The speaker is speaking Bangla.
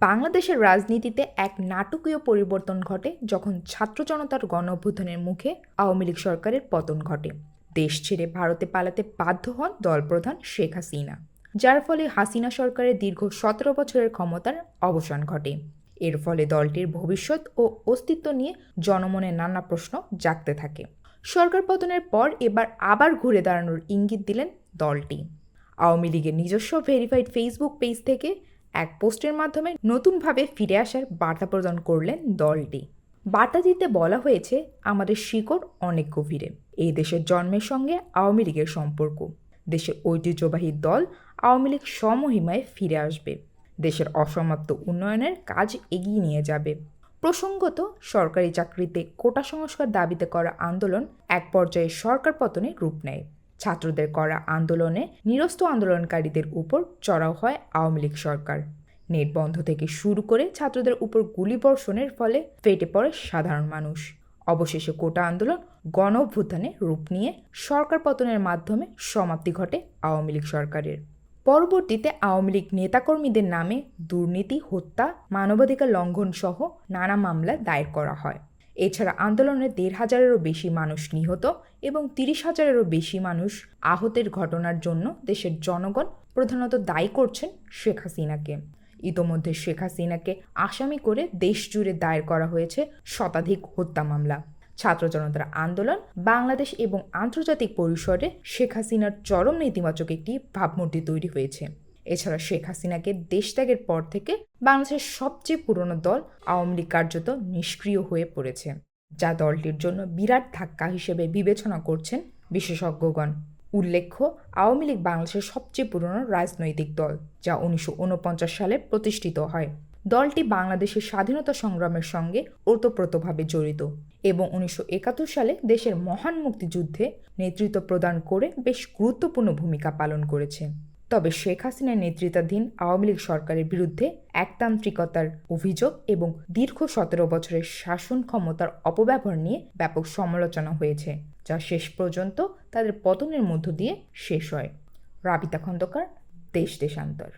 বাংলাদেশের রাজনীতিতে এক নাটকীয় পরিবর্তন ঘটে যখন ছাত্র জনতার গণ অভ্যুত্থানের মুখে আওয়ামী লীগ সরকারের পতন ঘটে। দেশ ছেড়ে ভারতে পালাতে বাধ্য হন দলপ্রধান শেখ হাসিনা, যার ফলে হাসিনা সরকারের দীর্ঘ সতেরো বছরের ক্ষমতার অবসান ঘটে। এর ফলে দলটির ভবিষ্যৎ ও অস্তিত্ব নিয়ে জনমনে নানা প্রশ্ন জাগতে থাকে। সরকার পতনের পর এবার আবার ঘুরে দাঁড়ানোর ইঙ্গিত দিলেন দলটি। আওয়ামী লীগের নিজস্ব ভেরিফাইড ফেসবুক পেজ থেকে এক পোস্টের মাধ্যমে নতুনভাবে ফিরে আসার বার্তা প্রদান করলেন দলটি। বার্তা দিতে বলা হয়েছে, আমাদের শিকড় অনেক গভীরে। এই দেশের জন্মের সঙ্গে আওয়ামী লীগের সম্পর্ক। দেশের ঐতিহ্যবাহী দল আওয়ামী লীগ সমহিমায় ফিরে আসবে। দেশের অসমাপ্ত উন্নয়নের কাজ এগিয়ে নিয়ে যাবে। প্রসঙ্গত, সরকারি চাকরিতে কোটা সংস্কার দাবিতে করা আন্দোলন এক পর্যায়ে সরকার পতনে রূপ নেয়। ছাত্রদের করা আন্দোলনে নিরস্ত আন্দোলনকারীদের উপর চড়াও হয় আওয়ামী লীগ সরকার। নেট বন্ধ থেকে শুরু করে ছাত্রদের উপর গুলিবর্ষণের ফলে ফেটে পড়ে সাধারণ মানুষ। অবশেষে কোটা আন্দোলন গণ অভ্যুত্থানে রূপ নিয়ে সরকার পতনের মাধ্যমে সমাপ্তি ঘটে আওয়ামী লীগ সরকারের। পরবর্তীতে আওয়ামী লীগ নেতাকর্মীদের নামে দুর্নীতি, হত্যা, মানবাধিকার লঙ্ঘন সহ নানা মামলা দায়ের করা হয়। এছাড়া আন্দোলনে দেড় হাজারেরও বেশি মানুষ নিহত এবং তিরিশ হাজারেরও বেশি মানুষ আহতের ঘটনার জন্য দেশের জনগণ প্রধানত দায়ী করছেন শেখ হাসিনাকে। ইতোমধ্যে শেখ হাসিনাকে আসামি করে দেশ জুড়ে দায়ের করা হয়েছে শতাধিক হত্যা মামলা। ছাত্র জনতার আন্দোলন বাংলাদেশ এবং আন্তর্জাতিক পরিসরে শেখ হাসিনার চরম নেতিবাচক একটি ভাবমূর্তি তৈরি হয়েছে। এছাড়া শেখ হাসিনাকে দেশত্যাগের পর থেকে বাংলাদেশের সবচেয়ে পুরনো দল আওয়ামী লীগ কার্যত নিষ্ক্রিয় হয়ে পড়েছে, যা দলটির জন্য বিরাট ধাক্কা হিসেবে বিবেচনা করছেন বিশেষজ্ঞগণ। উল্লেখ্য, আওয়ামী লীগ বাংলাদেশের সবচেয়ে পুরনো রাজনৈতিক দল, যা উনিশশো ঊনপঞ্চাশ সালে প্রতিষ্ঠিত হয়। দলটি বাংলাদেশের স্বাধীনতা সংগ্রামের সঙ্গে ওতপ্রোতভাবে জড়িত এবং উনিশশো একাত্তর সালে দেশের মহান মুক্তিযুদ্ধে নেতৃত্ব প্রদান করে বেশ গুরুত্বপূর্ণ ভূমিকা পালন করেছে। তবে শেখ হাসিনার নেতৃত্বাধীন আওয়ামী লীগ সরকারের বিরুদ্ধে একতান্ত্রিকতার অভিযোগ এবং দীর্ঘ সতেরো বছরের শাসন ক্ষমতার অপব্যবহার নিয়ে ব্যাপক সমালোচনা হয়েছে, যা শেষ পর্যন্ত তাদের পতনের মধ্য দিয়ে শেষ হয়। রাবিতা খন্দকার, দেশ দেশান্তর।